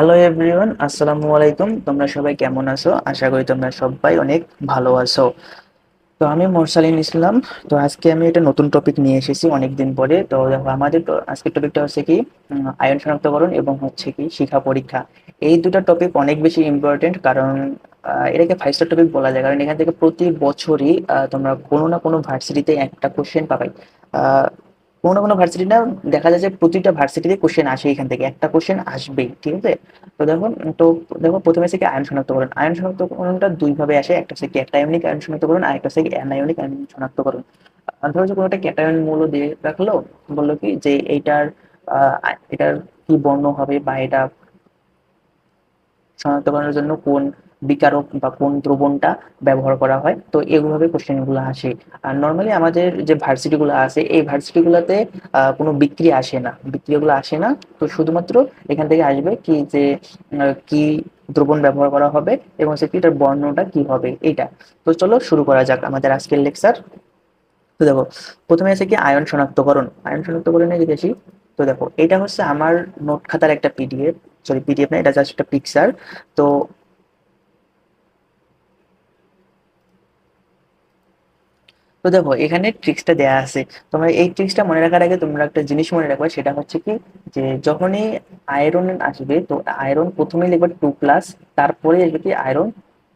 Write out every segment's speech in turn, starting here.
Hello everyone আসসালামু আলাইকুম তোমরা সবাই কেমন আছো? আশা করি তোমরা সবাই অনেক ভালো আছো। তো আমি মোরসালিন ইসলাম। তো আজকে আমি একটা নতুন টপিক নিয়ে এসেছি অনেক দিন পরে। তো দেখো আমাদের আজকের টপিকটা হচ্ছে কি আয়ন শনাক্তকরণ এবং হচ্ছে কি শিক্ষা পরীক্ষা। এই দুটো টপিক অনেক বেশি ইম্পর্টেন্ট কারণ এটাকে ফাইভ স্টার টপিক বলা যায়। কারণ এখান থেকে প্রতি বছরই তোমরা কোনো না কোনো ভার্সিটিতে একটা কোশ্চেন পাবে। কোনো না কোনো ভার্সিটি না দেখা যায় যে প্রতিটা ভার্সিটিতে কোশ্চেন আসে এখান থেকে। একটা কোশ্চেন আসবেই, ঠিক আছে? তো দেখো তো দেখো, প্রথমে হচ্ছে কি আয়ন শনাক্তকরণ আয়ন শনাক্তকরণটা দুই ভাবে আসে, একটা হচ্ছে ক্যাটায়নিক আয়ন শনাক্তকরণ আর একটা হচ্ছে কি অ্যানায়নিক আয়ন শনাক্তকরণ ধরো যে কোনো একটা ক্যাটায়ন মূল্য দিয়ে রাখল, বলল কি যে এইটার এটার কি বর্ণ হবে বা এটা শনাক্তকরণের জন্য কোন বিকারক বা কোন দ্রবণটা ব্যবহার করা হয়, তো এভাবে কোশ্চেনগুলো আসে। আর নর্মালি আমাদের যে ভার্সিটি গুলো আছে, এই ভার্সিটি গুলোতে কোনো বিক্রি আসে না। বিক্রিয়াগুলো আসে না, তো শুধুমাত্র এখান থেকে আসবে কি যে কি দ্রবণ ব্যবহার করা হবে এবং সে এটার বর্ণটা কি হবে এটা তো চলো শুরু করা যাক আমাদের আজকের লেকচার তো দেখো, প্রথমে আছে কি আয়ন শনাক্তকরণ। আয়ন শনাক্তকরণে যদি আসি, তো দেখো, এটা হচ্ছে আমার নোট খাতার একটা পিডিএফ সরি পিডিএফ না, এটা জাস্ট একটা পিকচার তো তো দেখো, এখানে ট্রিক্সটা দেয়া আছে। তোমরা এই ট্রিক্সটা মনে রাখার আগে তোমরা একটা জিনিস মনে রাখবে, সেটা হচ্ছে কি, যে যখনই আয়রন আসবে, তো আয়রন প্রথমে লিখবে টু প্লাস তারপরে আসবে কি আয়রন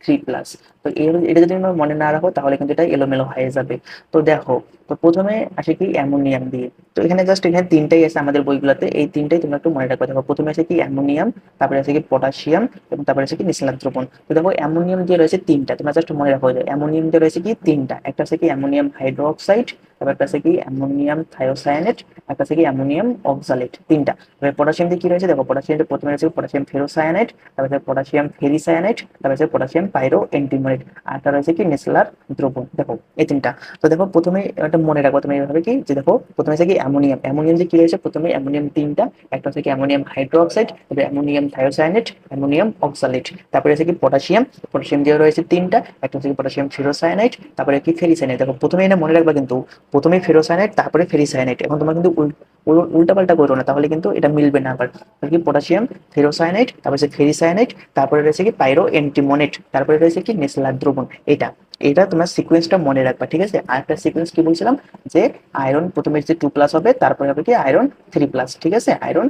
থ্রি প্লাস তো এটা যদি তোমরা মনে না রাখো, তাহলে কিন্তু এটা এলোমেলো হয়ে যাবে। তো দেখো, তো প্রথমে আসে কি, অ্যামোনিয়াম দিয়ে। তো এখানে জাস্ট এখানে তিনটাই আছে আমাদের বইগুলোতে, এই তিনটাই তোমরা একটু মনে রাখবে। দেখো, প্রথমে আসে কি, অ্যামোনিয়াম তারপরে আছে কি পটাশিয়াম এবং তারপরে আছে কি নিসলাত দ্রবণ। তো দেখো, অ্যামোনিয়াম দিয়ে রয়েছে তিনটা, তোমরা জাস্ট মনে রাখো অ্যামোনিয়াম দিয়ে রয়েছে কি তিনটা। একটা আছে কি অ্যামোনিয়াম হাইড্রোক্সাইড, তারপর একটা আছে কি অ্যামোনিয়াম থায়োসায়ানেট, একটা আছে কি অ্যামোনিয়াম অক্সালেট, তিনটা। এবার পটাশিয়াম দিয়ে কি রয়েছে? দেখো, পটাশিয়াম প্রথমে রয়েছে পটাশিয়াম ফেরোসায়ানাইট তারপর পটাশিয়াম ফেরিসায়ানাইট তারপর আছে পটাশিয়াম পাইরো এন্টিমোনেট আর একটা রয়েছে কি নেসলার দ্রবণ। দেখো, এই তিনটা। তো দেখো, প্রথমে একটা মনে রাখব তুমি এইভাবে কি যে দেখো, প্রথমে আছে কি অ্যামোনিয়াম। অ্যামোনিয়াম যে কি রয়েছে? প্রথমে অ্যামোনিয়াম তিনটা, একটা হচ্ছে কি অ্যামোনিয়াম হাইড্রোক্সাইড, তারপরে অ্যামোনিয়াম থায়োসায়ানেট অ্যামোনিয়াম অক্সালেট তারপরে আছে কি পটাশিয়াম পটাশিয়াম দিয়ে রয়েছে তিনটা, একটা হচ্ছে কি পটাশিয়াম ফেরোসায়ানাইট তারপরে কি ফেরিসায়ানাইট দেখো, প্রথমে এটা মনে রাখবা কিন্তু, প্রথমে ফেরোসায়ানাইট তারপরে ফেরিসায়ানাইট এখন তোমার কিন্তু উল্টা পাল্টা করো না, তাহলে কিন্তু এটা মিলবে না আবার। কি পটাশিয়াম ফেরোসায়ানাইট তারপরে আছে ফেরিসায়ানাইট তারপরে রয়েছে কি পাইরো এন্টিমোনেট তারপরে রয়েছে কি নেসলার দ্রবণ, এটা এটা তোমার সিকোয়েন্সটা মনে রাখবা, ঠিক আছে? আর একটা সিকোয়েন্স কি বলছিলাম? যে আয়রন প্রথমে যে টু প্লাস হবে, তারপরে হবে কি আয়রন থ্রি প্লাস ঠিক আছে? আয়রন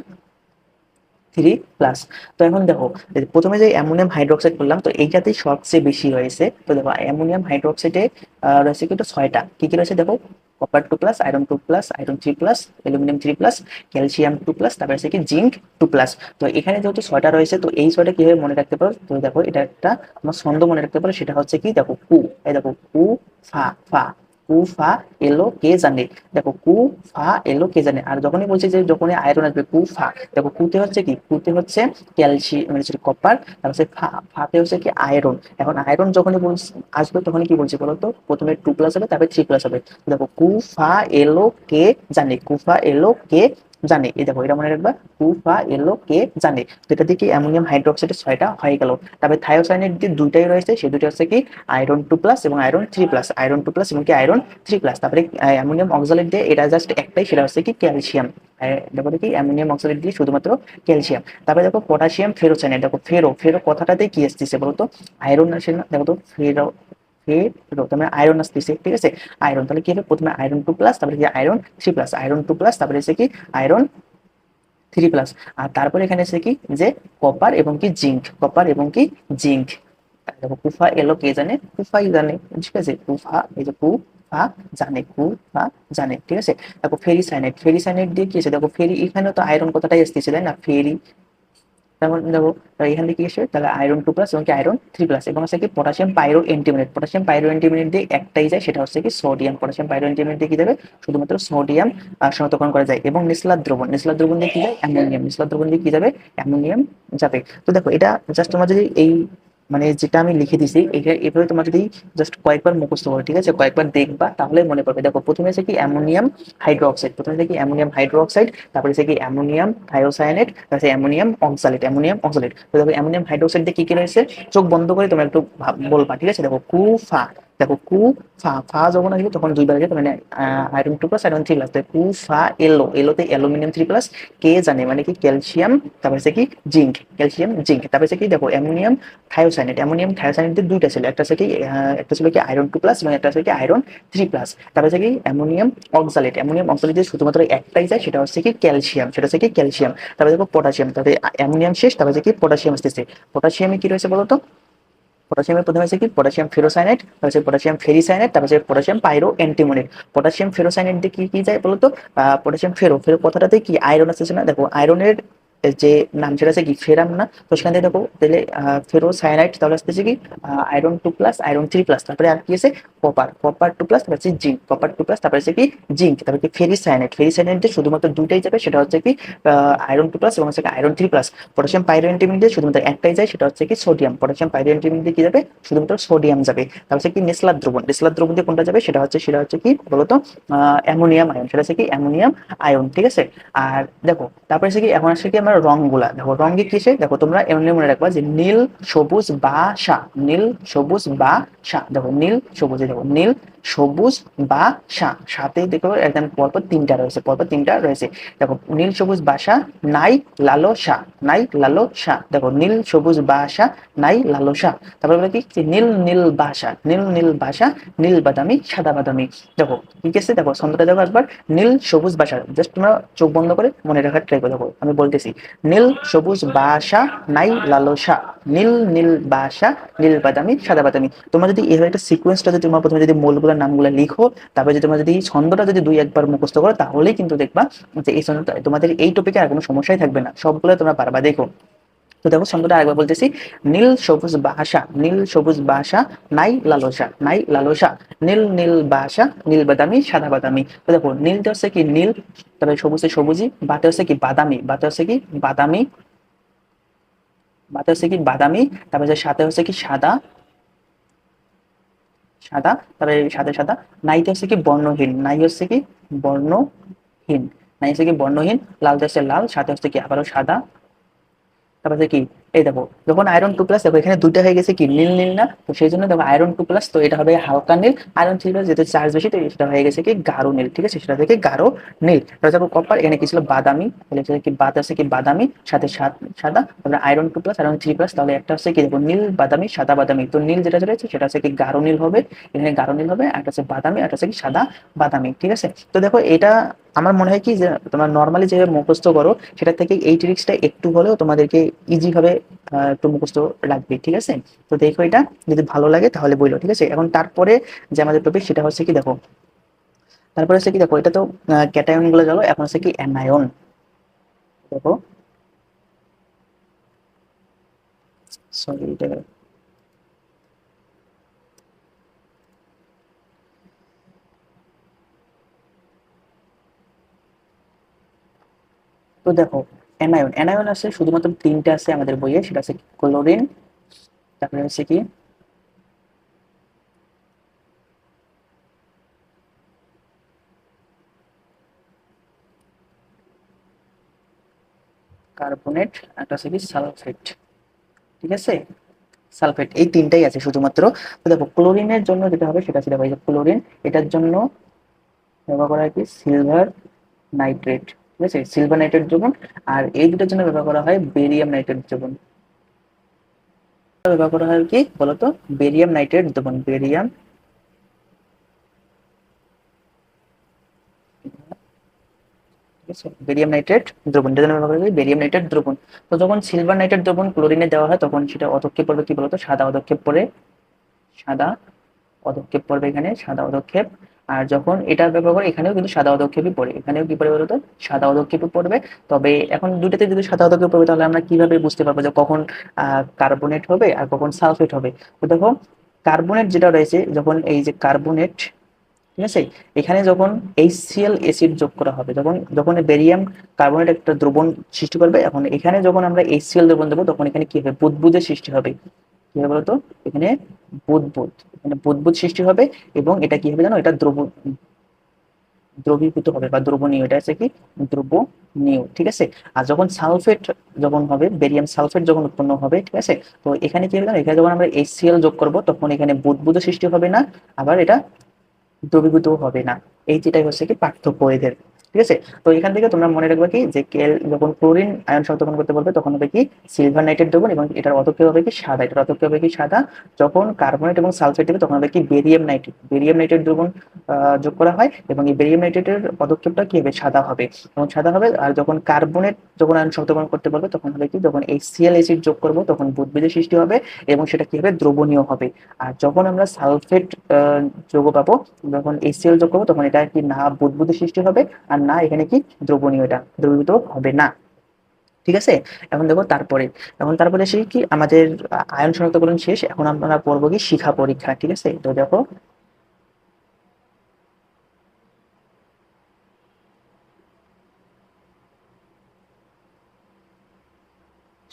থ্রি প্লাস তো এখন দেখো, প্রথমে যে অ্যামোনিয়াম হাইড্রোক্সাইড করলাম, তো এইটাতেই সবচেয়ে বেশি হয়েছে। তো দেখো, অ্যামোনিয়াম হাইড্রোক্সাইডে রয়েছে কিন্তু ছয়টা। কি কি রয়েছে দেখো? Copper two plus iron two plus iron three plus aluminium three plus calcium two plus তারপরে আছে কি? জিঙ্ক টু প্লাস তো এখানে যেহেতু ছয়টা রয়েছে, তো এই ছয়টা কীভাবে মনে রাখতে পারো? তো দেখো, এটা একটা আমার ছন্দ মনে রাখতে পারো, সেটা হচ্ছে কি? দেখো, কু। এই দেখো, কু, ফা ফা। কু, ফা, এলো, কে জানে? দেখো, কু, ফা, এলো, কে জানে? আর যখনই বলছে যে যখনই আয়রন আসবে, কু, ফা, দেখো, কুতে হচ্ছে কি? কুতে হচ্ছে ক্যালসিয়াম মানে কপার তারপর হচ্ছে ফা, ফাতে হচ্ছে কি আয়রন এখন আয়রন যখনই আসবে তখনই কি বলছে বলতো? প্রথমে টু প্লাস হবে, তারপরে থ্রি প্লাস হবে। দেখো, কু, ফা, এলো, কে জানে? কুফা এলো, কে জানে। এই দেখো, এটা মনে রাখবা কুফা এলো, কে জানে। তো এটা দিয়ে কি অ্যামোনিয়াম হাইড্রোক্সাইডের ছয়টা হয়ে গেল। তারপরে থায়োসাইনেট দিয়ে দুইটাই রয়েছে, সেই দুটো হচ্ছে কি আয়রন টু প্লাস এবং iron three plus. Iron two plus এবং কি আয়রন থ্রি প্লাস। তারপরে অ্যামোনিয়াম অক্সালেট দিয়ে এটা জাস্ট একটাই, সেটা হচ্ছে কি ক্যালসিয়াম। তারপরে কি অ্যামোনিয়াম অক্সালেট দিয়ে শুধুমাত্র ক্যালসিয়াম। তারপরে দেখো পটাশিয়াম ফেরোসাইনেট দেখো ফেরো ফেরো কথাটাতে কি আসতেছে বলতো? আয়রন আসে না, দেখো তো, ফেরো আয়রন আসতেছে ঠিক আছে? আয়রন তাহলে কি হবে? প্রথমে আয়রন টু প্লাস তারপরে কি? Iron three plus iron two plus তারপরে হচ্ছে কি? আয়রন থ্রি প্লাস আর তারপরে এখানে আছে কি? যে কপার এবং কি? জিঙ্ক কপার এবং কি? জিঙ্ক দেখো, কুফা এলো কে জানে? কুফাই জানে, ঠিক আছে? কুফা, এই যে কু ফা জানে কু জানে, ঠিক আছে? দেখো ফেরি সাইনাইড ফেরি সাইনাইড দিয়ে কি আছে? দেখো ফেরি এখানে তো আয়রন কথাটাই আসতেছে, তাই না? ফেরি তেমন দেখো এখান থেকে এসে তাহলে আয়রন টু প্লাস এবং কি আয়রন থ্রি প্লাস এবং হচ্ছে কি পটাশিয়াম পাইরো এন্টিমিনেট পটাশিয়াম পাইরো এন্টিমিনেট দিয়ে একটাই যায়, সেটা হচ্ছে কি সোডিয়াম পটাশিয়াম পাইরো এন্টিমিনেট দিয়ে কি দেবে? শুধুমাত্র সোডিয়াম শনাক্তকরণ করা যায়, এবং নিসলার দ্রবণ। নিসলার দ্রবণ দিয়ে কি যায়? অ্যামোনিয়াম। নিসলার দ্রবণ দিয়ে কি যাবে? অ্যামোনিয়াম যাবে। তো দেখো, এটা জাস্ট তোমার যদি এই মানে যেটা আমি লিখে দিছি, এটা এভাবে তোমার যদি জাস্ট কয়েকবার মুখস্থ করো, ঠিক আছে? কয়েকবার দেখবা, তাহলে মনে পড়বে। দেখো, প্রথমে আছে কি অ্যামোনিয়াম হাইড্রোক্সাইড, প্রথমে আছে কি অ্যামোনিয়াম হাইড্রোক্সাইড, তারপরে আছে কি অ্যামোনিয়াম থায়োসায়ানেট তারপরে অ্যামোনিয়াম অক্সালেট অ্যামোনিয়াম অক্সালেট। তো দেখো, অ্যামোনিয়াম হাইড্রোক্সাইড দিয়ে কি কি রয়েছে? চোখ বন্ধ করে তোমরা একটু বলবা, ঠিক আছে? দেখো, কুফা দেখো কু, ফা ফা যখন আসবে তখন দুইবার আসবে মানে iron two plus iron three plus কু, ফা এলো এলোতে অ্যালুমিনিয়াম থ্রি প্লাস কে জানে মানে কি ক্যালসিয়াম তারপর হচ্ছে কি জিঙ্ক ক্যালসিয়াম জিঙ্ক তারপর হচ্ছে কি দেখো অ্যামোনিয়াম থায়োসাইনেট অ্যামোনিয়াম থায়োসাইনেটের দুইটা ছিল, একটা হচ্ছে কি একটা ছিল কি আয়রন টু প্লাস এবং একটা হচ্ছে কি আয়রন থ্রি প্লাস তারপর হচ্ছে কি অ্যামোনিয়াম অক্সালেট অ্যামোনিয়াম অক্সালেট যে শুধুমাত্র একটাই যায়, সেটা হচ্ছে কি ক্যালসিয়াম সেটা হচ্ছে কি ক্যালসিয়াম তারপরে দেখো পটাশিয়াম তারপরে অ্যামোনিয়াম শেষ, তারপরে হচ্ছে কি পটাশিয়াম আসতেছে পটাশিয়ামে কি রয়েছে বলতো? পটাশিয়ামের প্রথমে আছে কি? পটাশিয়াম ফেরোসাইনাইট তারপর আছে পটাশিয়াম ফেরিসাইনেট তারপর আছে পটাশিয়াম পাইরো অ্যান্টিমোনেট পটাশিয়াম ফেরোসাইনাইট দিয়ে কি কি যায় বলতো? পটাশিয়াম ফেরো ফেরো কথাটাতে কি? আয়রন আছে না? দেখো আয়রনের যে নাম সেটা আছে কি? ফেরাম না? তো সেখান থেকে দেখো, তাহলে ফেরো সায়ানাইট তাহলে আসতেছে কি? Iron two plus iron three plus তারপরে আর কি আছে? কপার কপার টু প্লাস তারপর জিঙ্ক কপার টু প্লাস তারপরে হচ্ছে কি? জিঙ্ক তারপরে কি ফেরি সায়ানাইট ফেরি সায়ানাইটে শুধুমাত্র দুইটাই যাবে, সেটা হচ্ছে কি? আয়রন টু প্লাস এবং হচ্ছে iron three plus potassium pyroantimonate দিয়ে শুধুমাত্র একটাই যায়, সেটা হচ্ছে কি সোডিয়াম পটাশিয়াম পাইরোএন্টিমিন দিয়ে কি যাবে? শুধুমাত্র সোডিয়াম যাবে। তারপর হচ্ছে কি নেসলার দ্রবণ নেসলার দ্রবণ দিয়ে কোনটা যাবে? সেটা হচ্ছে সেটা হচ্ছে কি বলতো অ্যামোনিয়াম আয়ন, সেটা হচ্ছে কি অ্যামোনিয়াম আয়ন, ঠিক আছে? আর দেখো, তারপরে হচ্ছে কি, এখন আসছে কি আমরা রংগুলা দেখো, রঙে কিসে? দেখো, তোমরা এমনি মনে রাখবা যে নীল, সবুজ বা সা। নীল, সবুজ বা সা। দেখো, নীল, সবুজ দেখো, নীল সবুজ বা সা সাথে দেখো একদম পরপর তিনটা রয়েছে, পরপর তিনটা রয়েছে। দেখো, নীল, সবুজ বাসা নাই, লালো, সা, নাই, লালো, সা। দেখো, নীল, সবুজ বাসা নাই, লালো, সা। তারপরে বলে কি? নীল নীল বাসা নীল নীল বাসা নীল, বাদামি, সাদা, বাদামি। দেখো ঠিক আছে দেখো ছন্দটা দেখো একবার। নীল, সবুজ বাসা জাস্ট তোমরা চোখ বন্ধ করে মনে রাখার ট্রাই করে দেখো, আমি বলতেছি। নীল, সবুজ বাসা নাই লালসা নীল নীল বাসা নীল, বাদামি, সাদা, বাদামি। তোমরা যদি এভাবে একটা সিকোয়েন্সটা যদি তোমার প্রথমে যদি মূলগুলোর নামগুলো লিখো। তারপরে যদি তোমরা যদি ছন্দটা যদি দুই একবার মুখস্থ করো, তাহলেই কিন্তু দেখবা যে এই ছন্দটা, তোমাদের এই টপিকে আর কোনো সমস্যাই থাকবে না। সবগুলো তোমরা পারবা, দেখো। তো দেখো, ছন্দটা আরেকবার বলতেছি। নীল সবুজ বাসা, নীল সবুজ বাসা, নাই লালসা নাই লালসা। নীল নীল বাসা, নীল বাদামি, সাদা বাদামি। তো দেখো নীলটা হচ্ছে কি নীল, তারপরে সবুজে সবুজি বাতে হচ্ছে কি বাদামি বাতে হচ্ছে কি বাদামি বাতে হচ্ছে কি বাদামি, তারপরে সাথে হচ্ছে কি সাদা সাদা তারপরে সাদা সাদা। নাইতে হচ্ছে কি বর্ণহীন নাই হচ্ছে কি বর্ণহীন। নাই হচ্ছে কি বর্ণহীন লাল হচ্ছে লাল সাথে হচ্ছে কি আবারও সাদা। তারপরে কি এই দেখো, যখন আয়রন টু প্লাস দেখো, এখানে দুইটা হয়ে গেছে কি? নীল নীল না? তো সেই জন্য দেখো আয়রন টু প্লাস তো এটা হবে হালকা নীল। আয়রন থ্রি প্লাস যেহেতু চার্জ বেশি, তো সেটা হয়ে গেছে কি? গাঢ় নীল, ঠিক আছে? সেটা থেকে গাঢ় নীল। তারপরে দেখো কপার এখানে কি ছিল? বাদামি। তাহলে কি বাদ আছে কি? বাদামি, সাথে সাদা। তারপরে iron two plus iron three plus তাহলে একটা হচ্ছে কি? দেখো নীল, বাদামি, সাদা, বাদামি। তো নীল যেটা রয়েছে সেটা হচ্ছে কি? গাঢ় নীল হবে। এখানে গাঢ় নীল হবে, একটা হচ্ছে বাদামি, একটা হচ্ছে কি? সাদা, বাদামি, ঠিক আছে? তো দেখো এটা আমার মনে হয় কি যে, তোমরা নর্মালি যেভাবে মুখস্থ করো, সেটা থেকে এই ট্রিক্সটা একটু হলেও তোমাদেরকে ইজি একটু মুখস্থ রাখবে, ঠিক আছে? তো দেখো এটা, যদি ভালো লাগে তাহলে বইলো, ঠিক আছে? এখন তারপরে যে আমাদের টপিক সেটা হচ্ছে কি, দেখো, তারপরে হচ্ছে কি, দেখো, এটা তো ক্যাটায়নগুলো গেল এখন হচ্ছে কি, অ্যানায়ন। দেখো। সরি এটা তো দেখো অ্যানায়ন অ্যানায়ন আছে, শুধুমাত্র তিনটে আছে আমাদের বইয়ে, সেটা আছে ক্লোরিন, তারপরে হচ্ছে কি? কার্বনেট একটা আছে কি? সালফেট ঠিক আছে? সালফেট এই তিনটাই আছে শুধুমাত্র। দেখো, ক্লোরিনের জন্য যেটা হবে, সেটা ভাই ক্লোরিন, এটার জন্য ব্যবহার করা হয় কি? সিলভার নাইট্রেট ঠিক আছে? সিলভার নাইট্রেট দ্রবণ আর এই দুটোর জন্য ব্যবহার করা হয় বেরিয়াম নাইট্রেট দ্রবণ ব্যবহার করা হয় কি বলতো? বেরিয়াম নাইট্রেট দ্রবণ বেরিয়াম বেরিয়াম নাইট্রেট দ্রবণ যেটা ব্যবহার করা হয় বেরিয়াম নাইট্রেট দ্রবণ তো যখন সিলভার নাইট্রেট দ্রবণ ক্লোরিনে দেওয়া হয়, তখন সেটা অদক্ষেপ পড়বে কি বলতো? সাদা অদক্ষেপ পড়ে সাদা পদক্ষেপ পড়বে এখানে, সাদা পদক্ষেপ আর যখন এটা ব্যবহার করে এখানেও কিন্তু সাদা পদক্ষেপই পড়ে। এখানেও কি পড়ে বলতো? সাদা পদক্ষেপই পড়বে। তবে এখন দুটাতে যদি সাদা পদক্ষেপ পড়বে, তাহলে আমরা কীভাবে বুঝতে পারব যে কখন কার্বনেট হবে আর কখন সালফেট হবে? তো দেখো, কার্বনেট যেটা রয়েছে, যখন এই যে কার্বনেট, ঠিক আছে? এখানে যখন এইচসিএল অ্যাসিড যোগ করা হবে, যখন যখন বেরিয়াম কার্বনেট একটা দ্রবণ সৃষ্টি করবে, এখন এখানে যখন আমরা এইচসিএল দ্রবণ দেবো, তখন এখানে কি হবে? বুদবুদের সৃষ্টি হবে। কি হবে বলতো? এখানে বুদবুদ। এখানে বুদবুদ সৃষ্টি হবে এবং এটা কি হবে জানো? এটা দ্রবণ দ্রবীভূত হবে বা দ্রবণীয়। এটা হচ্ছে কি? দ্রবণীয়। ঠিক আছে? আর যখন সালফেট যখন হবে, বেরিয়াম সালফেট যখন উৎপন্ন হবে, ঠিক আছে? তো এখানে কি হবে এখানে যখন আমরা এইচসিএল যোগ করব, তখন এখানে বুদবুদ সৃষ্টি হবে না, আবার এটা দ্রবীভূত হবে না। এই যেটাই হচ্ছে কি? পার্থক্য এদের। ঠিক আছে? তো এখান থেকে তোমরা মনে রাখবে কি? যে কেল যখন ক্লোরিন আয়ন সংরক্ষণ করতে বলবে, তখন হবে কি? সিলভার নাইট্রেট দেবো এবং এটার অতকে হবে কি? সাদা। এটার অতকে হবে কি? সাদা। যখন কার্বনেট এবং সালফেট দেবে, তখন হবে কি? Barium nitrate. বেরিয়াম নাইট্রেট দ্রবণ যোগ করা হয় এবং এই বেরিয়াম নাইট্রেটের পদক্ষেপটা কি হবে? সাদা হবে। এবং সাদা হবে, আর যখন কার্বনেট যখন আয়ন সংরক্ষণ করতে বলবে, তখন হবে কি? যখন এইচসিএল অ্যাসিড যোগ করব, তখন বুদবুদের সৃষ্টি হবে এবং সেটা কি হবে? দ্রবণীয় হবে। আর যখন আমরা সালফেট যোগ পাবো, যখন এসিএল যোগ করব, তখন এটা কি না বুদবুদের সৃষ্টি হবে। আর না, এখানে কি দ্রবণীয় এটা? দ্রবীভূত হবে না। ঠিক আছে? এখন দেখো তারপরে, এখন তারপরে এসে কি আমাদের আয়ন শনাক্তকরণ শেষ, এখন আমরা পড়ব কি শিখা পরীক্ষা, ঠিক আছে? তো দেখো,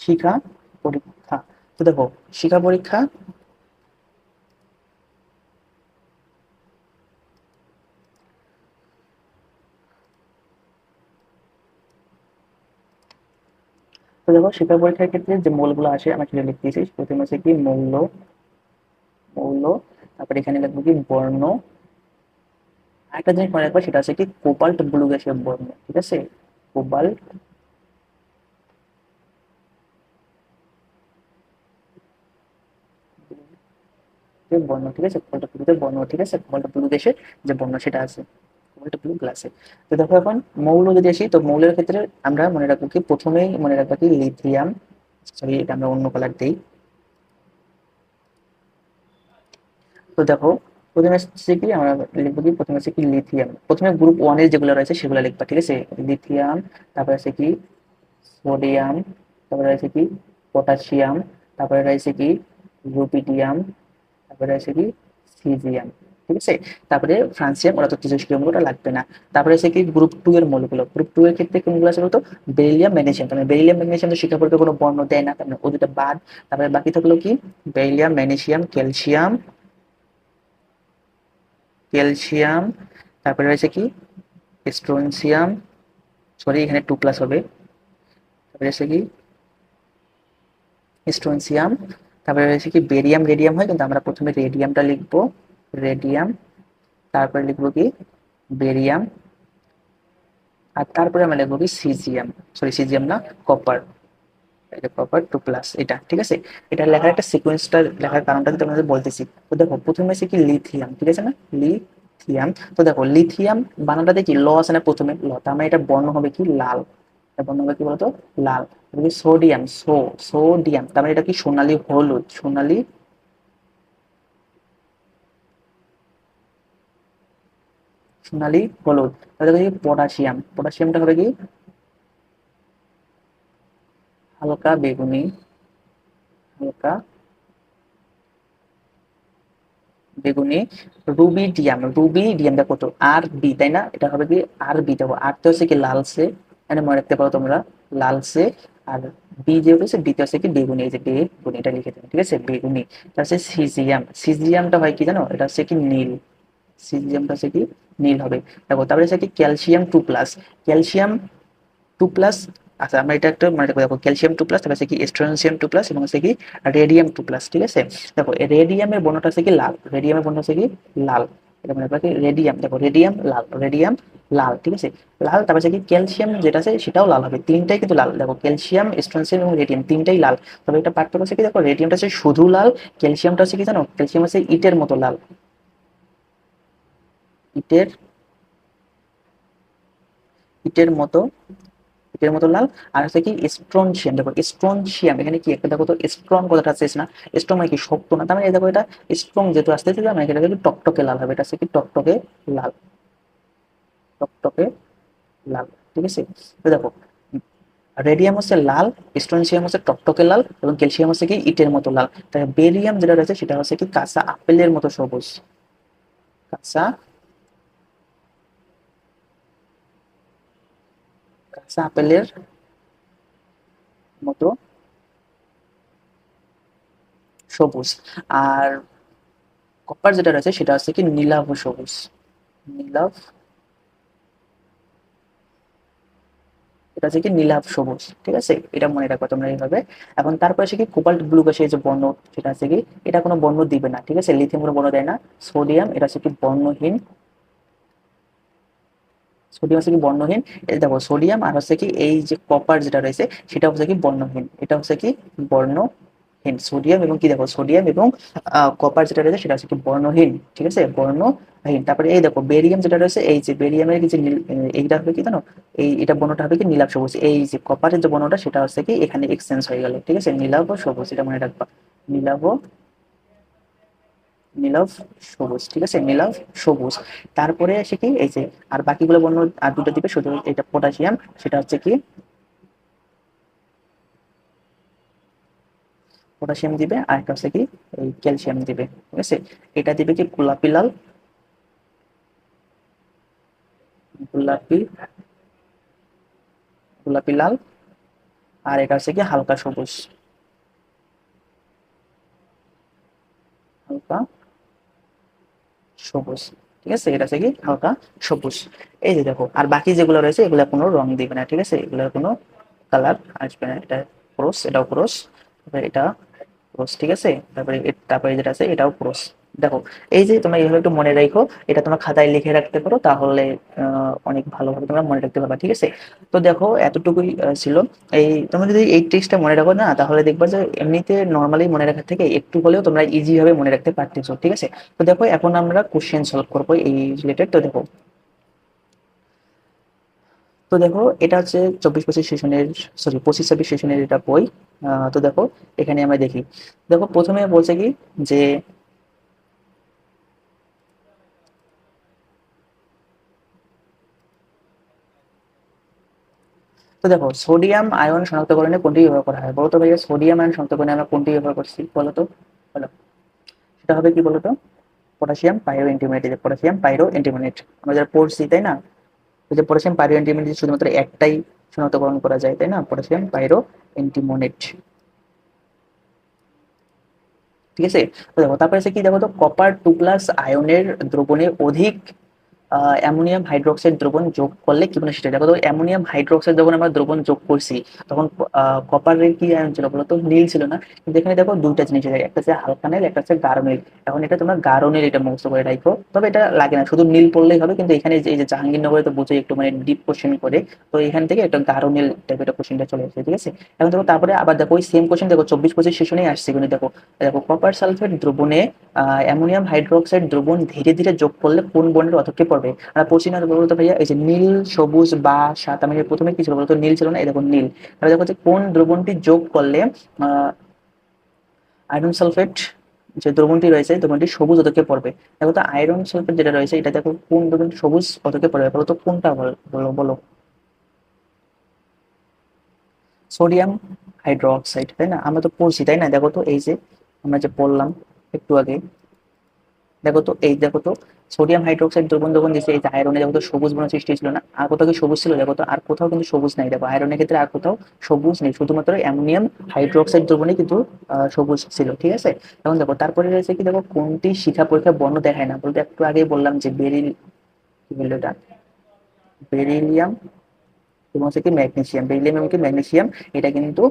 শিখা পরীক্ষা, তো দেখো, শিখা পরীক্ষা তো দেখো শিক্ষা পরীক্ষার ক্ষেত্রে যে মৌলগুলো আসে, আমি সেটা লিখতে দিয়েছি প্রথমে হচ্ছে কি মৌল মৌল, তারপরে এখানে লিখব কি বর্ণ। আরেকটা জিনিস মনে রাখব, সেটা হচ্ছে কি কোপাল্ট ব্লু গ্যাসের বর্ণ, ঠিক আছে? কোবাল্ট বর্ণ, ঠিক আছে? বর্ণ, ঠিক আছে? বর্ণ, সেটা আছে। কোবাল্ট ব্লু গ্লাসে তো দেখো এখন মৌল যদি আসি, তো মৌলের ক্ষেত্রে আমরা মনে রাখব কি প্রথমেই মনে রাখব কি লিথিয়াম সরি এটা আমরা অন্য কালার দিই। তো দেখো, প্রথমে হচ্ছে কি, আমরা লিখব কি, প্রথমে হচ্ছে কি লিথিয়াম প্রথমে গ্রুপ ওয়ানের যেগুলো রয়েছে সেগুলো লিখবা, ঠিক আছে? লিথিয়াম তারপরে আছে কি সোডিয়াম তারপরে আছে কি পটাশিয়াম তারপরে রয়েছে কি রুপিডিয়াম তারপরে আছে কি সিজিয়াম ঠিক আছে তারপরে ফ্রান্সিয়াম ওরা তো তেজস্ক্রিয় ওটা লাগবে না। তারপরে আছে কি গ্রুপ টু এর মৌলগুলো? গ্রুপ টু এর ক্ষেত্রে কোনগুলো আছে বলতো? বেরিলিয়াম ম্যাগনেসিয়াম তাহলে বেরিলিয়াম ম্যাগনেসিয়াম তো শিক্ষা কোনো বর্ণ দেয় না কারণ ও দুটো বাদ। তারপরে বাকি থাকল কি? বেরিলিয়াম ম্যাগনেসিয়াম ক্যালসিয়াম ক্যালসিয়াম তারপরে রয়েছে কি? স্ট্রোনসিয়াম সরি এখানে টু প্লাস হবে। তারপরে রয়েছে কি? স্ট্রোনসিয়াম তারপরে রয়েছে কি? বেরিয়াম রেডিয়াম হয়, কিন্তু আমরা প্রথমে রেডিয়ামটা লিখব। রেডিয়াম তারপরে লিখব কি? বেরিয়াম আর তারপরে আমরা লিখব কি? সিজিয়াম সরি সিজিয়াম না কপার কপার টু প্লাস এটা, ঠিক আছে? এটা লেখার একটা সিকোয়েন্সটা লেখার কারণটা তোমাদের বলতেছি। তো দেখো, প্রথমে আছে কি? লিথিয়াম ঠিক আছে না? লিথিয়াম তো দেখো লিথিয়াম বানানটা দেখি, ল আছে না প্রথমে? ল, তার মানে এটা বর্ণ হবে কি? লাল। বর্ণ হবে কি বলতো? লাল। সোডিয়াম সো সোডিয়াম তার মানে এটা কি? সোনালী হলুদ, সোনালী সোনালী হলুদ। তাহলে কি পটাশিয়াম। পটাশিয়ামটা হবে কি? হালকা বেগুনি হালকা বেগুনি রুবি রুবিডিয়াম। রুবিডিয়াম দেখো তো, আর বি, তাই না? এটা হবে কি? আর বি দেখো। আর তো হচ্ছে কি লালসে এখানে মনে রাখতে পারো তোমরা লালসে আর বি যে হচ্ছে বি তে হচ্ছে কি বেগুনি, এই যে বেগুনি, এটা লিখে দেবে, ঠিক আছে? বেগুনি। তার হচ্ছে সিজিয়াম। সিজিয়ামটা হয় কি জানো? এটা হচ্ছে কি নীল। সিজিয়ামটা হচ্ছে নীল হবে। দেখো, তারপরে হচ্ছে calcium two plus. Calcium two plus আচ্ছা আমরা এটা একটু মনে দেখো, ক্যালসিয়াম টু প্লাস, তারপর হচ্ছে কি? স্ট্রোনসিয়াম টু প্লাস এবং হচ্ছে কি? রেডিয়াম টু প্লাস, ঠিক আছে? দেখো, রেডিয়ামের বর্ণটা হচ্ছে কি? লাল। রেডিয়ামের বর্ণ হচ্ছে কি? লাল। এটা মনে রাখব রেডিয়াম। দেখো, রেডিয়াম, লাল। রেডিয়াম, লাল, ঠিক আছে? লাল, তারপর কি? ক্যালসিয়াম যেটা আছে, সেটাও লাল হবে। তিনটাই কিন্তু লাল। দেখো, ক্যালসিয়াম স্ট্রোনসিয়াম এবং রেডিয়াম তিনটাই লাল। তবে এটা পার্থক্য হচ্ছে কি? দেখো, রেডিয়ামটা হচ্ছে শুধু লাল, ক্যালসিয়ামটা হচ্ছে কি জানো? ক্যালসিয়াম হচ্ছে ইটের মতো লাল। ইটের ইটের মতো ইটের মতো লাল, আর হচ্ছে কি স্ট্রনশিয়াম দেখো স্ট্রনশিয়াম এখানে কি একটা দেখো তো স্ট্রং কথাটা আছে, না? স্ট্রং মানে কি শক্ত না? তার মানে দেখো এটা স্ট্রং যেহেতু আসতেছে মানে এটা কিন্তু টকটকে লাল হবে, এটা হচ্ছে কি টকটকে লাল টকটকে লাল, ঠিক আছে? তো দেখো রেডিয়াম হচ্ছে লাল স্ট্রনশিয়াম হচ্ছে টকটকে লাল, এবং ক্যালসিয়াম হচ্ছে কি ইটের মতো লাল। তাই বেরিয়াম যেটা রয়েছে, সেটা হচ্ছে কি কাঁচা আপেলের মতো সবুজ, কাঁচা আপেলের মতো সবুজ। আর কপার যেটা রয়েছে, সেটা হচ্ছে কি নীলাভ সবুজ। নীলাভ, এটা হচ্ছে কি নীলাভ সবুজ, ঠিক আছে? এটা মনে রাখো তোমরা এইভাবে। এখন তারপরে সে কি কোবাল্ট ব্লু গ্যাসের যে বর্ণ, সেটা হচ্ছে কি, এটা কোনো বর্ণ দিবে না, ঠিক আছে? লিথিয়াম কোনো বর্ণ দেয় না। সোডিয়াম এটা হচ্ছে কি বর্ণহীন সোডিয়াম হচ্ছে কি বর্ণহীন। দেখো, সোডিয়াম আর হচ্ছে কি এই যে কপার যেটা রয়েছে, সেটা হচ্ছে কি বর্ণহীন। এটা হচ্ছে কি বর্ণহীন। সোডিয়াম এবং কি দেখো, সোডিয়াম এবং কপার যেটা রয়েছে, সেটা হচ্ছে কি বর্ণহীন। ঠিক আছে? বর্ণহীন। তারপরে এই দেখো বেরিয়াম যেটা রয়েছে, এই যে বেরিয়ামের যে এইটা হবে কি জানো? এই, এটা বর্ণটা হবে কি নীলাভ সবুজ। এই যে কপারের যে বর্ণটা, সেটা হচ্ছে কি এখানে এক্সচেঞ্জ হয়ে গেল। ঠিক আছে? নীলাভ সবুজ, এটা মনে রাখবা। নীলাভ নীলাভ সবুজ, ঠিক আছে? নীলাভ সবুজ। তারপরে আসে কি? এই যে, আর বাকিগুলো বর্ণ, আর দুটো দিবে, শুধু এটা পটাশিয়াম সেটা হচ্ছে কি? পটাশিয়াম দিবে, আর একটা হচ্ছে কি? এই ক্যালসিয়াম দিবে, ঠিক আছে? এটা দিবে কি? গোলাপি লাল। গোলাপি গোলাপি লাল। আর এটা হচ্ছে কি? হালকা সবুজ। হালকা সবুজ, ঠিক আছে? এটা হচ্ছে কি হালকা সবুজ। এই যে দেখো, আর বাকি যেগুলো রয়েছে, এগুলো কোনো রং দিবে না, ঠিক আছে? এগুলোর কোনো কালার আসবে না। এটা ক্রস, এটাও ক্রস এটা ক্রস, ঠিক আছে? তারপরে তারপরে যেটা আছে, এটাও ক্রস। দেখো, এই যে তোমরা এইভাবে একটু মনে রাখো, এটা তোমার খাতায় লিখে রাখতে পারো, তাহলে অনেক ভালোভাবে তোমরা মনে রাখতে পারবা, ঠিক আছে? তো দেখো, এতটুকুই ছিল। এই, তোমরা যদি এই ট্রিক্সটা মনে রাখো না, তাহলে দেখবা যে এমনিতে নর্মালি মনে রাখার থেকে একটু হলেও তোমরা ইজি ভাবে মনে রাখতে পারতেছো, ঠিক আছে? তো দেখো, এখন আমরা কোশ্চেন সলভ করব এই রিলেটেড তো দেখো। তো দেখো, এটা হচ্ছে চব্বিশ পঁচিশ সেশনের সরি পঁচিশ ছাব্বিশ সেশনের এটা বই। তো দেখো, এখানে আমরা দেখি। দেখো, প্রথমে বলছে কি যে তো দেখো সোডিয়াম আয়ন শনাক্তকরণে কোনটি ব্যবহার করা হয়? বলতো ভাইয়া সোডিয়াম আয়ন শনাক্তকরণে আমরা কোনটি ব্যবহার করছি? বলতো, বলো। সেটা হবে কি বলতো? পটাশিয়াম পাইরো ইন্টিমিনেট পটাশিয়াম পাইরো ইন্টিমিনেট আমরা যারা পড়ছি, তাই না? যে পটাশিয়াম পাইরো ইন্টিমিনেট শুধুমাত্র একটাই শনাক্তকরণ করা যায়, তাই না? পটাশিয়াম পাইরো ইন্টিমোনেট ঠিক আছে? দেখো, তারপরে কি? দেখো তো কপার টু প্লাস আয়নের দ্রবণে অধিক অ্যামোনিয়াম হাইড্রোক্সাইড দ্রবণ যোগ করলে কি মানে সেটা? দেখো তো, অ্যামোনিয়াম হাইড্রোক্সাইড যখন আমরা দ্রবণ যোগ করছি। তখন কপারের কি আয়ন ছিল বলতো নীল ছিল না? কিন্তু এখানে দেখো দুইটা জিনিস আছে। একটা হচ্ছে হালকা নীল একটা হচ্ছে গাঢ় নীল এখন এটা তোমরা গাঢ় নীল এটা মুখস্থ করে রাখো। তবে এটা লাগে না, শুধু নীল পড়লেই হবে। কিন্তু এখানে এই যে জাহাঙ্গীরনগরে তো বুঝে একটু মানে ডিপ কোশ্চেন করে। তো এখান থেকে একটা গাঢ় নীল টাইপের একটা কোশ্চেনটা চলে আসছে ঠিক আছে? এখন দেখো, তারপরে আবার দেখো, ওই সেম কোশ্চেন দেখো, চব্বিশ পঁচিশ সেশনেই আসছে কিন্তু দেখো। দেখো কপার সালফেট দ্রবণে অ্যামোনিয়াম হাইড্রোক্সাইড দ্রবণ ধীরে ধীরে যোগ করলে কোন বর্ণের অতকে আমরা পড়ছি না বলতো ভাইয়া, এই যে নীল, সবুজ বা সাত আমি প্রথমে কি ছিল বলতো? নীল ছিল না? এই দেখো নীল। তাহলে দেখো যে কোন দ্রবণটি যোগ করলে আয়রন সালফেট যে দ্রবণটি রয়েছে, দ্রবণটি সবুজ অতকে পড়বে। দেখো তো আয়রন সালফেট যেটা রয়েছে, এটা দেখো কোন দ্রবণটি সবুজ অতকে পড়বে? বলো তো কোনটা বলো বলো সোডিয়াম হাইড্রোক্সাইড তাই না? আমরা তো পড়ছি, তাই না? দেখো তো এই যে আমরা যে পড়লাম একটু আগে দেখো তো, এই দেখো তো সোডিয়াম হাইড্রোক্সাইড দ্রবণ যখন দিচ্ছে এই যে আয়রনে দেখো তো সবুজ বর্ণ সৃষ্টি ছিল না? আর কোথাও কি সবুজ ছিল? দেখো তো, আর কোথাও কিন্তু সবুজ নাই। দেখো আয়রনের ক্ষেত্রে আর কোথাও সবুজ নেই। শুধুমাত্র অ্যামোনিয়াম হাইড্রোক্সাইড দ্রবণে কিন্তু সবুজ ছিল, ঠিক আছে? এখন দেখো, তারপরে রয়েছে কি, দেখো, কোনটি শিখা পরীক্ষা বর্ণ দেখায় না? বলতে একটু আগেই বললাম যে বেরিল কি বলল এটা? বেরিলিয়াম এবং হচ্ছে কি ম্যাগনেসিয়াম বেরিলিয়াম এবং কি ম্যাগনেসিয়াম এটা কিন্তু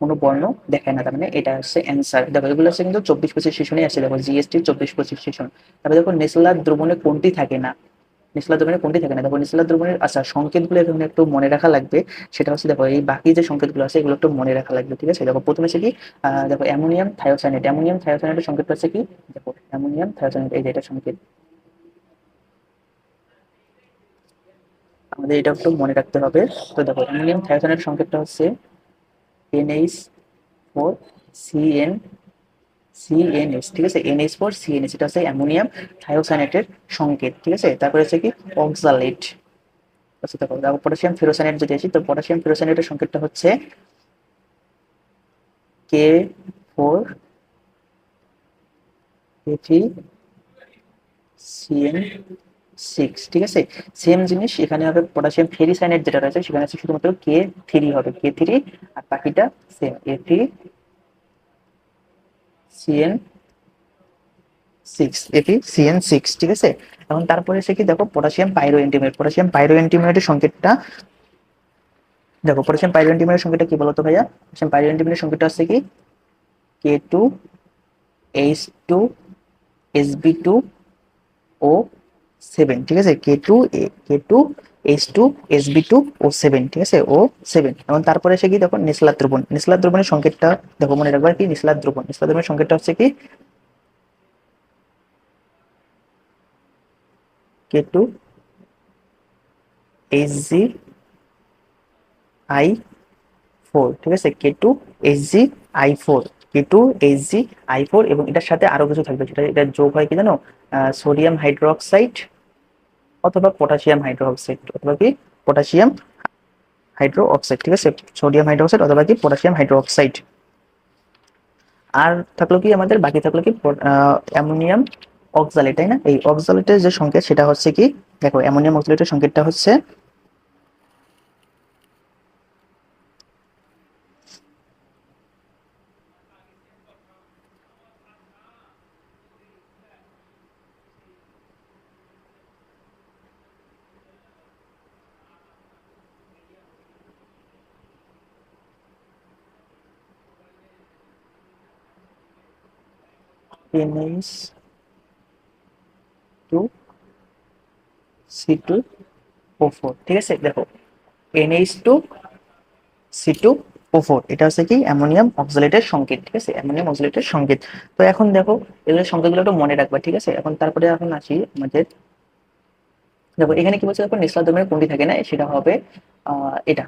কোনো বর্ণ দেখায় না। তার মানে এটা হচ্ছে অ্যান্সার দেখো, এগুলো হচ্ছে কিন্তু চব্বিশ পঁচিশ সেশনে আসছে দেখো জিএসটি চব্বিশ পঁচিশ সেশন। তারপরে দেখো নেসলার দ্রবণে কোনটি থাকে না? নিচলা দ্রবণে কোনটি থাকে না? দেখো নিচলা দ্রবণের আচ্ছা সংকেতগুলো এখানে একটু মনে রাখা লাগবে। সেটা হচ্ছে, দেখো, এই বাকি যে সংকেতগুলো আছে, এগুলো একটু মনে রাখা লাগবে, ঠিক আছে? দেখো, প্রথমে হচ্ছে কি দেখো, অ্যামোনিয়াম থায়োসাইনেট। অ্যামোনিয়াম থায়োসাইনেটের সংকেত হচ্ছে কি? দেখো, অ্যামোনিয়াম থায়োসাইনেট, এই যে এটা সংকেত। আমাদের এটা একটু মনে রাখতে হবে। তো দেখো অ্যামোনিয়াম থায়োসাইনেট সংকেতটা হচ্ছে এনএইচ ফোর সিএন সিএনএস ঠিক আছে? এনএইচ ফোর সিএনএস এটা হচ্ছে অ্যামোনিয়াম থায়োসাইনেটের সংকেত, ঠিক আছে? তারপরে হচ্ছে কি? অক্সালেট। আচ্ছা দেখো দেখো, পটাশিয়াম ফেরোসাইনেট যদি আসি, তো পটাশিয়াম ফেরোসাইনেটের সংকেতটা হচ্ছে K four three CN six ঠিক আছে? সেম জিনিস, এখানে হবে পটাশিয়াম ফেরিসাইনেট যেটা রয়েছে, সেখানে আছে শুধুমাত্র কে থ্রি হবে কে থ্রি আর বাকিটা same A three CN six এটি সিএন সিক্স ঠিক আছে? এখন তারপরে সে কি, দেখো পটাশিয়াম পাইরো এন্টিমেট পটাশিয়াম পাইরো এন্টিমেটের সংকেতটা, দেখো পটাশিয়াম পাইরিয়ন্টিমের সংখ্যাটা কি বলতো ভাইয়া? পটাশিয়াম পাইরিয়ন্টিমের সংখ্যাটা হচ্ছে কি? K two H two S B two O seven ঠিক আছে? K two A K two H two S B two O seven ঠিক আছে? ও সেভেন এবং তারপরে এসে কি? দেখো নিসলাত দ্রবণ নিসলাত দ্রবণের সংকেতটা, দেখো, মনে রাখবা কি? নিসলাত দ্রবণ নিসলাত দ্রবণের সংকেতটা হচ্ছে কি? K two H G I four ঠিক আছে? K two H G I four K two H G I four এবং এটার সাথে আরও কিছু থাকবে। সেটা এটা যোগ হয় কি জানো? সোডিয়াম হাইড্রোক্সাইড অথবা পটাশিয়াম হাইড্রোক্সাইড অথবা কি? পটাশিয়াম হাইড্রো অক্সাইড ঠিক আছে? সোডিয়াম হাইড্রোক্সাইড অথবা কি? পটাশিয়াম হাইড্রো অক্সাইড আর থাকল কি আমাদের? বাকি থাকল কি? অ্যামোনিয়াম অক্সালেট তাই না? এই অক্সালেটের যে সংকেত, সেটা হচ্ছে কি? দেখো, অ্যামোনিয়াম অক্সালেটের সংকেতটা হচ্ছে NH two C two O four ঠিক আছে দেখো NH two C two O four এটা হচ্ছে কি? অ্যামোনিয়াম অক্সালেটের সংকেত, ঠিক আছে? অ্যামোনিয়াম অক্সালেটের সংকেত। তো এখন দেখো এগুলো সংকেতগুলো একটু মনে রাখবা, ঠিক আছে? এখন তারপরে এখন আসি আমাদের। দেখো, এখানে কি বলছে? দেখো দ্রবণের কোনটি থাকে না? সেটা হবে এটা।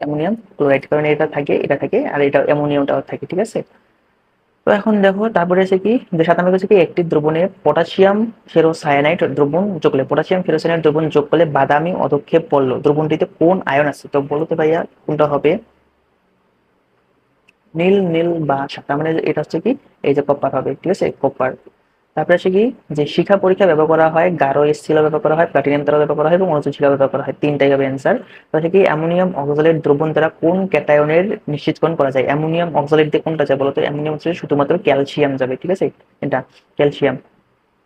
অ্যামোনিয়াম ক্লোরাইড, কারণ এটা থাকে এটা থাকে, আর এটা অ্যামোনিয়ামটাও থাকে, ঠিক আছে? তো এখন দেখো, তারপরে আছে কি? যে সাত নম্বর হচ্ছে কি, একটি দ্রবণে পটাশিয়াম ফেরো সায়ানাইট দ্রবণ যোগ করলে, পটাশিয়াম ফেরোসায়ানাইড দ্রবণ যোগ করলে বাদামি অধক্ষেপ পড়ল। দ্রবণটিতে কোন আয়ন আছে? তো বলো তো ভাইয়া, কোনটা হবে? নীল নীল বা সাদা মানে এটা হচ্ছে কি? এই যে কপার হবে, ঠিক আছে? কপার। তারপরে আছে কি? যে শিখা পরীক্ষা ব্যবহার করা হয়, গাঢ় এসিল ব্যবহার করা হয় প্লাটিনাম দ্বারা ব্যবহার করা হয় এবং অনুচ্চ শিলা ব্যবহার করা হয়। তিনটাই হবে অ্যান্সার তাহলে কি? অ্যামোনিয়াম অক্সালেট দ্রবণ দ্বারা কোন ক্যাটায়নের নিশ্চিতকরণ করা যায়? অ্যামোনিয়াম অক্সালেট দিয়ে কোনটা যায় বলতো? অ্যামোনিয়াম অক্সালেট শুধুমাত্র ক্যালসিয়াম যাবে, ঠিক আছে? এটা, ক্যালসিয়াম।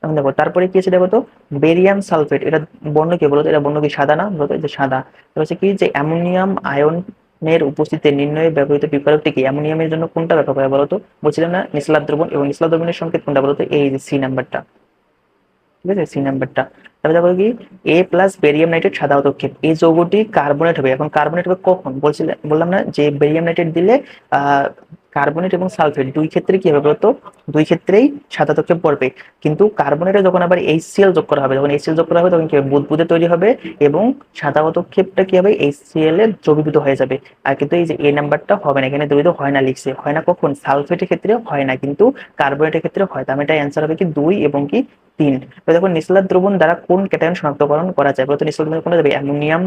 এখন দেখো, তারপরে কি আছে দেখো তো? বেরিয়াম সালফেট, এটা বর্ণ কি বলতো? এটা বর্ণ কি সাদা না? বলতো যে সাদা। হচ্ছে কি? যে অ্যামোনিয়াম আয়ন এর উপস্থিতিতে নির্ণয়ে ব্যবহৃত বিকল্পটি কি? অ্যামোনিয়ামের জন্য কোনটা ব্যবহার করা বলতো? বলছিলাম না নিসলাত দ্রবণ এবং নিসলাত দ্রবণের সংকেত কোনটা বলতো? এই যে সি নাম্বারটা। ঠিক আছে? সি নাম্বারটা। তাহলে দেখো কি এ প্লাস বেরিয়াম নাইট্রেট সাদা অতক্ষেপ এই যৌগটি কার্বনেট হবে। এখন কার্বনেট হবে কখন? বলছিলাম বললাম না, যে বেরিয়াম নাইট্রেট দিলে কার্বনেট এবং সালফেট দুই ক্ষেত্রে কি হবে বলতো? দুই ক্ষেত্রেই সাদা তক্ষেপ পড়বে। কিন্তু কার্বনেটে যখন আবার এইচসিএল যোগ করা হবে, যখন এইচসিএল যোগ করা হবে, তখন কি হবে? বুদবুদে তৈরি হবে এবং সাদা পদক্ষেপটা কি হবে? এইচসিএল এ দ্রবীভূত হয়ে যাবে। আর কিন্তু এই যে এ নাম্বারটা হবে না, এখানে দ্রবীভূত হয় না লিখছে। হয় না কখন? সালফেটের ক্ষেত্রে হয় না, কিন্তু কার্বনেটের ক্ষেত্রে হয়। তার মানে এটা অ্যান্সার হবে কি দুই এবং কি তিন। দেখো নিসলাত দ্রবণ দ্বারা কোন ক্যাটায়ন শনাক্তকরণ করা যায়? বলতো নিসলাত দ্রবণ কোনটা যাবে অ্যামোনিয়াম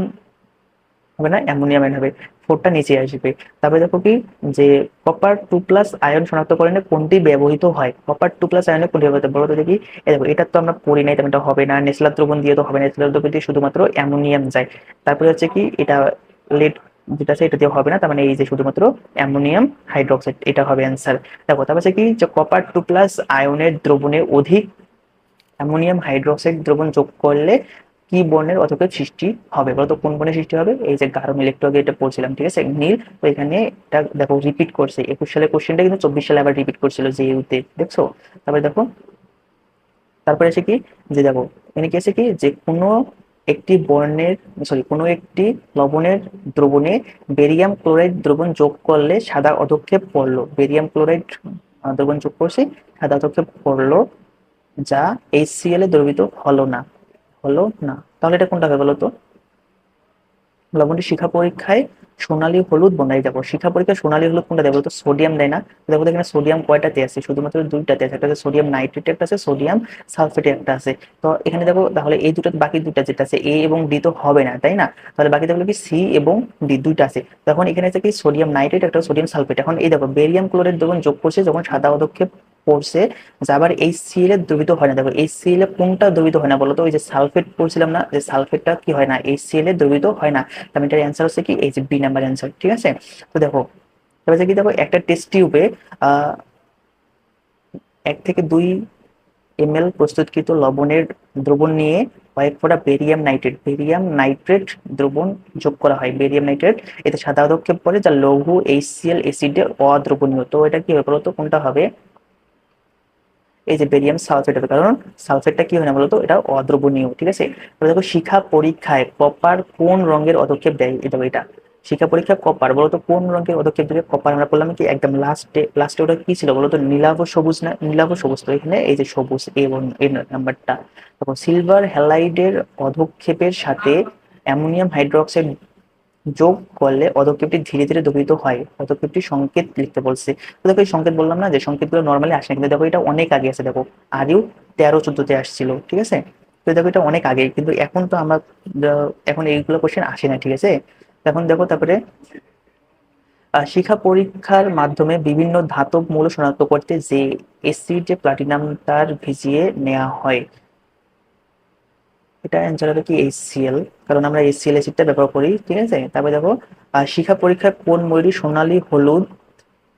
হবে না, অ্যামোনিয়াম আয়ন হবে, ফোরটা নিচে আসবে। তারপরে দেখো কি, যে কপার টু প্লাস আয়ন শনাক্তকরণে কোনটি ব্যবহৃত হয়? কপার টু প্লাস আয়নে কোনটি ব্যবহৃত বলো তো দেখি। দেখো, এটা তো আমরা পড়ি নাই তেমনটা হবে না নেসলার দ্রবণ দিয়ে তো হবে না নেসলার দ্রবণ দিয়ে শুধুমাত্র অ্যামোনিয়াম যায়। তারপরে হচ্ছে কি, এটা লেট যেটা আছে, এটা দিয়ে হবে না, তার মানে এই যে শুধুমাত্র অ্যামোনিয়াম হাইড্রোক্সাইড এটা হবে অ্যান্সার দেখো, তারপর হচ্ছে কি, যে কপার টু প্লাস আয়নের দ্রবণে অধিক অ্যামোনিয়াম হাইড্রোক্সাইড দ্রবণ যোগ করলে কি বর্ণের অতকে সৃষ্টি হবে? বলতো কোন বর্ণের সৃষ্টি হবে? এই যে গাঢ় ইলেকট্রোকে এটা পড়ছিলাম, ঠিক আছে? নীল, তো এখানে এটা দেখো রিপিট করছে। একুশ সালের কোশ্চেনটা কিন্তু চব্বিশ সালে আবার রিপিট করছিল যে ইউতে, দেখছ? তারপরে দেখো, তারপরে আছে কি? যে দেখো, এখানে কি আছে কি? যে কোনো একটি বর্ণের সরি কোনো একটি লবণের দ্রবণে বেরিয়াম ক্লোরাইড দ্রবণ যোগ করলে সাদা অধক্ষেপ পড়ল বেরিয়াম ক্লোরাইড দ্রবণ যোগ করছে, সাদা অধক্ষেপ পড়ল যা এইচসিএল এ দ্রবীভূত হলো না। হলো না? তাহলে এটা কোনটা হবে বলতো? লবণটি শিখা পরীক্ষায় সোনালী হলুদ বনাই যাব শিখা পরীক্ষায় সোনালী হলুদ কোনটা দেবো? সোডিয়াম দেয় না। দেখো এখানে সোডিয়াম কয়টাতে আছে? শুধুমাত্র দুইটাতে আছে। একটা সোডিয়াম নাইট্রেট একটা আছে সোডিয়াম সালফেট একটা আছে। তো এখানে দেখো, তাহলে এই দুটো, বাকি দুটা যেটা আছে, এ এবং ডি তো হবে না, তাই না? তাহলে বাকি থাকলে কি সি এবং ডি, দুইটা আছে। তখন এখানে আছে কি? সোডিয়াম নাইট্রেট একটা সোডিয়াম সালফেট এখন এই দেখো বেরিয়াম ক্লোরাইড যখন যোগ করছে, যখন সাদা পদক্ষেপ পড়ছে, যে আবার এই সিএল এর দ্রবিত হয় না। দেখো, এই সিএল এ কোনটা দ্রবিত হয় না বলো তো? ওই যে সালফেট পড়ছিলাম না, যে সালফেটটা কি হয় না? এই সিএল এ দ্রবিত হয় না। তাহলে এটার অ্যান্সার হচ্ছে কি? এই যে বি নাম্বার অ্যান্সার ঠিক আছে? তো দেখো তবে কি দেখো, একটা টেস্ট টিউবে এক থেকে দুই এম এল প্রস্তুতকৃত লবণের দ্রবণ নিয়ে কয়েক ফোঁটা বেরিয়াম নাইট্রেট বেরিয়াম নাইট্রেট দ্রবণ যোগ করা হয়। বেরিয়াম নাইট্রেট এতে সাদা পরে যা লঘু এইচসিএল অ্যাসিডে অদ্রবণীয়। তো এটা কি হবে বলতো কোনটা হবে? এই যে বেরিয়াম সালফেট হবে। কারণ সালফেটটা কি হয় না বলতো? এটা অদ্রবণীয়, ঠিক আছে? দেখো, শিখা পরীক্ষায় কপার কোন রঙের পদক্ষেপ দেয়? এটা এটা। শিক্ষা পরীক্ষা কপার বলতো কোন রঙের পদক্ষেপ দেবে কপার আমরা বললাম কি একদম লাস্টে লাস্টে ওটা কি ছিল? বলতো নীলাভ সবুজ না? নীলাভ সবুজ। তো এখানে এই যে সবুজ এবং এই নাম্বারটা তখন সিলভার হ্যালাইডের পদক্ষেপের সাথে অ্যামোনিয়াম হাইড্রোক্সাইড যোগ করলে পদক্ষেপটি ধীরে ধীরে দ্রবীভূত হয়। পদক্ষেপটি সংকেত লিখতে বলছে। দেখো এই সংকেত বললাম না যে সংকেতগুলো নর্মালি আসে কিন্তু দেখো এটা অনেক আগে আছে দেখো আগেও তেরো, চোদ্দতে আসছিল, ঠিক আছে? তো দেখো এটা অনেক আগে। কিন্তু এখন তো আমরা এখন এইগুলো কোশ্চেন আসে না, ঠিক আছে? এখন দেখো তারপরে শিক্ষা পরীক্ষার মাধ্যমে বিভিন্ন ধাতব মূল্য শনাক্ত করতে যে এসিড যে প্লাটিনাম তার ভিজিয়ে নেওয়া হয়। এটা অ্যান্সার হবে কি এইচসিএল কারণ আমরা এইচসিএল অ্যাসিডটা ব্যবহার করি, ঠিক আছে? তারপরে দেখো শিখা পরীক্ষায় কোন ময়ূরী সোনালী, হলুদ,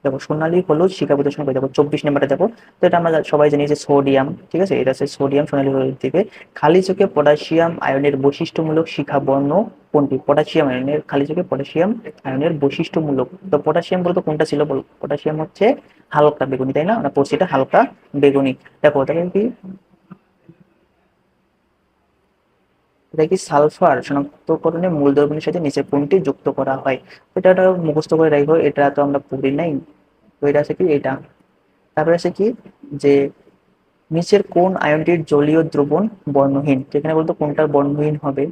দেখো, সোনালী, হলুদ শিখা প্রদর্শন করে দেখো, চব্বিশ নাম্বারটা দেখো, তো এটা আমরা সবাই জানি যে সোডিয়াম, ঠিক আছে? এটা হচ্ছে সোডিয়াম, সোনালী হলুদ থেকে খালি চোখে পটাশিয়াম আয়নের বৈশিষ্ট্যমূলক শিখা বর্ণ কোনটি? পটাশিয়াম আয়নের, খালি চোখে পটাশিয়াম আয়নের বৈশিষ্ট্যমূলক। তো পটাশিয়াম বলতে কোনটা ছিল বল? পটাশিয়াম হচ্ছে হালকা বেগুনি, তাই না? পড়ছি এটা হালকা বেগুনি। দেখো, তাহলে কি? কি সালফার? শনাক্তকরণে মূল দ্রবণের সাথে নিচে কোনটি যুক্ত করা হয়। এটা একটা মুখস্থ করে রাখব, এটা তো আমরা পড়ি নাই। তো এটা আছে কি? এটা। তারপরে আছে কি? যে নিচের কোন আয়নটির জলীয় দ্রবণ বর্ণহীন। যেখানে বলতো কোনটার বর্ণহীন হবে?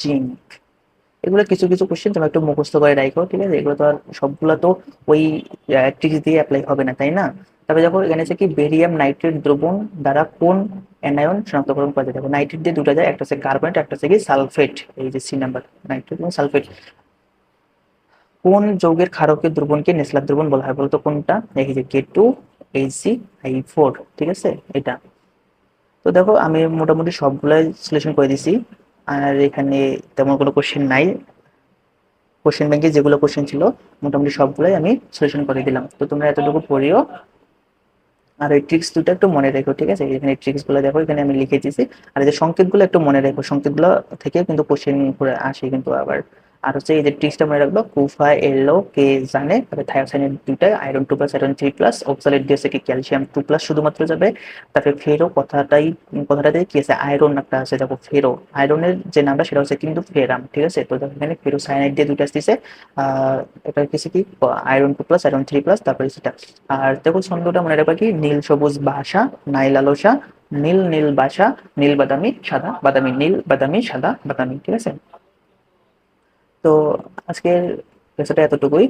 জিঙ্ক। এগুলো কিছু কিছু কোশ্চেন তোমরা একটু মুখস্থ করে রাখো, ঠিক আছে? এগুলো তো আর সবগুলো তো ওই ট্রিক্স দিয়ে অ্যাপ্লাই হবে না, তাই না? তবে দেখো এখানে আছে কি বেরিয়াম নাইট্রেট দ্রবণ দ্বারা কোন অ্যানায়ন শনাক্তকরণ করা যায় দেখো নাইট্রেট দিয়ে দুটো যায়, একটা হচ্ছে কার্বনেট একটা হচ্ছে কি সালফেট এই যে সি নাম্বার নাইট্রেট এবং সালফেট কোন যৌগের ক্ষারকের দ্রবণকে নেসলার দ্রবণ বলা হয় বলতো, কোনটা? দেখি যে K two H C I four ঠিক আছে? এটা। তো দেখো, আমি মোটামুটি সবগুলাই সলিউশন করে দিছি, আর এখানে তেমন কোনো কোশ্চেন নাই। কোশ্চেন ব্যাংকে যেগুলো কোশ্চেন ছিল, মোটামুটি সবগুলোই আমি সলিউশন করে দিলাম। তো তোমরা এতটুকু পড়িও। আর এই ট্রিক্স দুটো একটু মনে রেখো, ঠিক আছে? এখানে ট্রিক্সগুলো দেখো, এখানে আমি লিখে দিয়েছি। আর এই যে সংকেতগুলো একটু মনে রেখো, সংকেতগুলো থেকে কিন্তু কোশ্চেন করে আসে কিন্তু আবার। আর হচ্ছে এই যে ট্রিক্সটা মনে রাখব, কুফা, এলো, কে, জানে, তারপরে থায়োসাইনের দুইটা iron two plus iron three plus oxalate দিয়েছে কি ক্যালসিয়াম টু প্লাস শুধুমাত্র যাবে। তারপরে ফেরো কথাটাই কথাটাতে কি আছে? আয়রন একটা আছে, দেখো ফেরো আয়রনের যে নামটা সেটা হচ্ছে কিন্তু ফেরাম ঠিক আছে? তো এখানে ফেরো সাইনাইড দিয়ে দুইটা আসতেছে। এটা হচ্ছে কি? Iron two plus iron three plus তারপরে সেটা। আর দেখো ছন্দটা মনে রাখবা কি? নীল সবুজ বাসা, নাইল আলোসা, নীল নীল বাসা, নীল বাদামি, সাদা বাদামি, নীল বাদামি, সাদা বাদামি, ঠিক আছে? তো আজকের লেসনটা এতটুকুই।